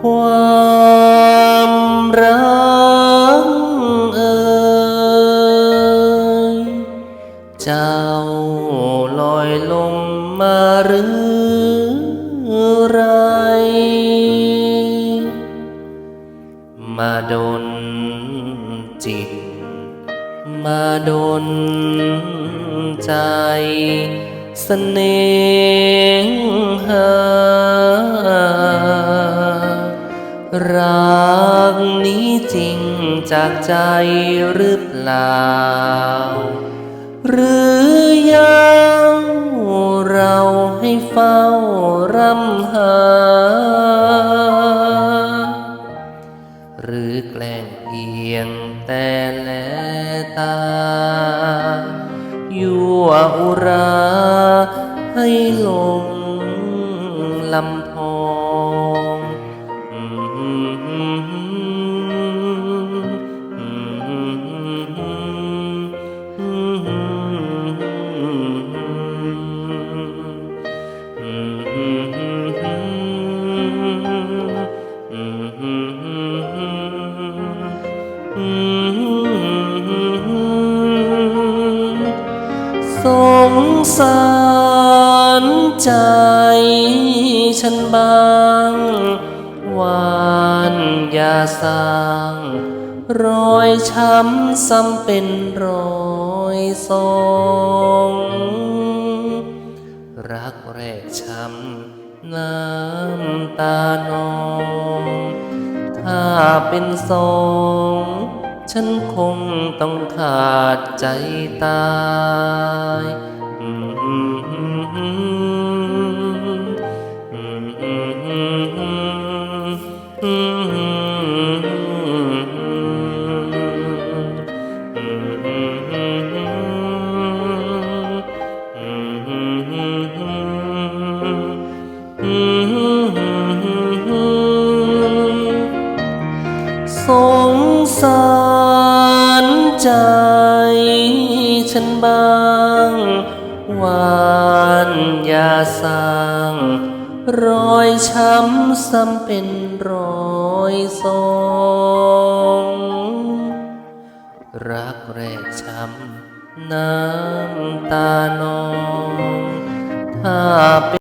ความรักเอ่ยเจ้าลอยลงมาหรือไร มาดนจิต มาดนใจเสน่ รักนี้จริงจากใจหรือเปล่า หรือยังเราให้เฝ้ารำหา หรือแกล้งเพียงแต่แลตา ยั่วอุรา สงสารใจฉันบ้างหวานอย่าสร้าง รอยช้ำซ้ำเป็นรอยสองรักแรกช้ำน้ำตานอง ถ้าเป็นสอง ฉันคงต้องขาดใจตายสงสาร ใจฉันบ้างหวานอย่าสร้าง รอยช้ำซ้ำเป็นรอยสองรักแรกช้ำน้ำตานองถ้าเป็น